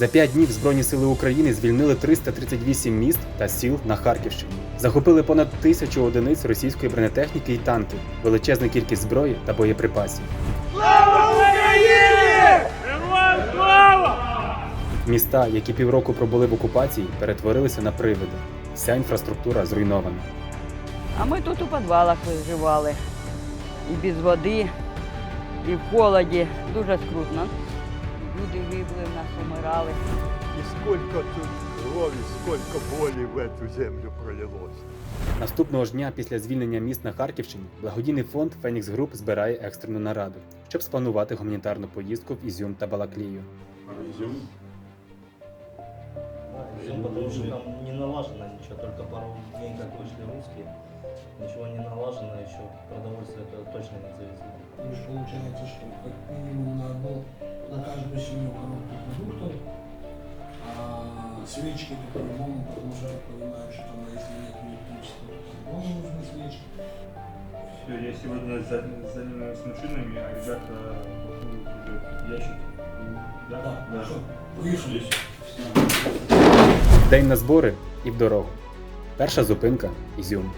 За п'ять днів Збройні сили України звільнили 338 міст та сіл на Харківщині, захопили понад тисячу одиниць російської бронетехніки і танків, величезну кількість зброї та боєприпасів. Міста, які півроку пробули в окупації, перетворилися на привиди. Вся інфраструктура зруйнована. А ми тут у підвалах виживали. І без води, і в холоді. Дуже скрутно. Люди гибли, в нас умирали. И сколько тут крови, сколько боли в эту землю пролилось. Наступного ж дня після звільнення міст на Харківщині благодійний фонд Фенікс Груп збирає екстрену нараду, щоб спланувати гуманітарну поїздку в Ізюм та Балаклію. Изюм, потому что там не налажено ничего, только пару дней как вышли русские, ничего не налажено, еще продовольствие это точно не завезли. То есть получается, что как минимум на одну, на каждую семью коробку продуктов, а свечки это по-любому, потому что я понимаю, что там, если нет электричества, то по-любому нужны свечки. Все, я сегодня за- занимаюсь машинами, а ребята будут уже ящик. Да, что, поехали. День на збори і в дорогу. Перша зупинка Ізюм.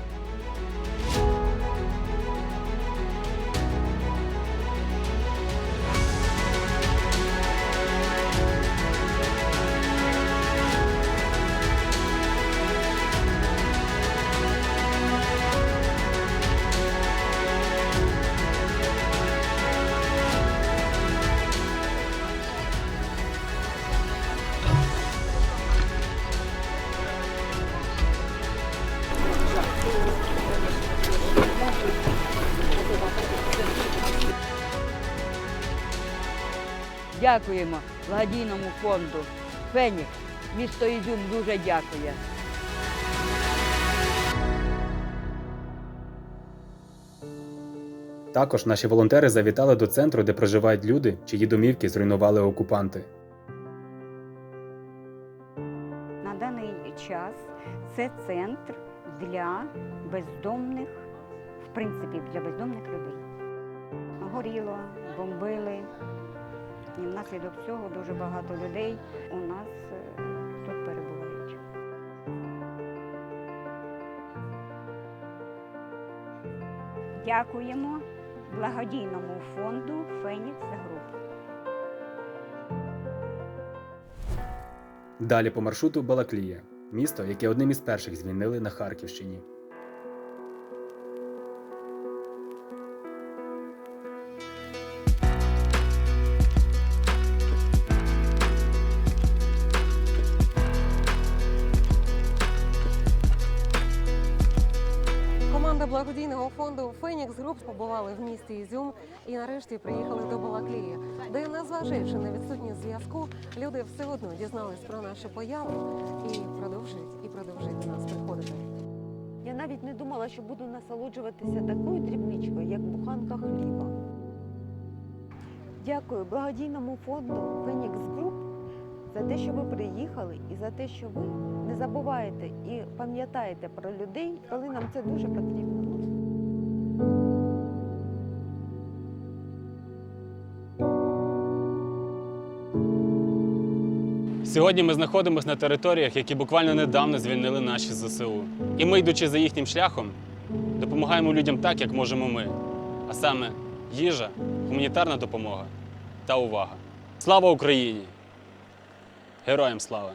Дякуємо благодійному фонду Фенікс. Місто Ізюм дуже дякує. Також наші волонтери завітали до центру, де проживають люди, чиї домівки зруйнували окупанти. На даний час це центр для бездомних, в принципі, для бездомних людей. Горіло, бомбили. І внаслідок цього дуже багато людей у нас е, тут перебувають. Дякуємо благодійному фонду Фенікс Груп. Далі по маршруту Балаклія, місто, яке одним із перших звільнили на Харківщині. Команда благодійного фонду Фенікс Груп побували в місті Ізюм і нарешті приїхали до Балаклії, де, незважаючи на відсутність зв'язку, люди все одно дізнались про нашу появу і продовжують і продовжують до нас приходити. Я навіть не думала, що буду насолоджуватися такою дрібничкою, як буханка хліба. Дякую благодійному фонду за те, що ви приїхали, і за те, що ви не забуваєте і пам'ятаєте про людей, коли нам це дуже потрібно. Сьогодні ми знаходимося на територіях, які буквально недавно звільнили наші ЗСУ. І ми, йдучи за їхнім шляхом, допомагаємо людям так, як можемо ми. А саме їжа, гуманітарна допомога та увага. Слава Україні! Героям слава!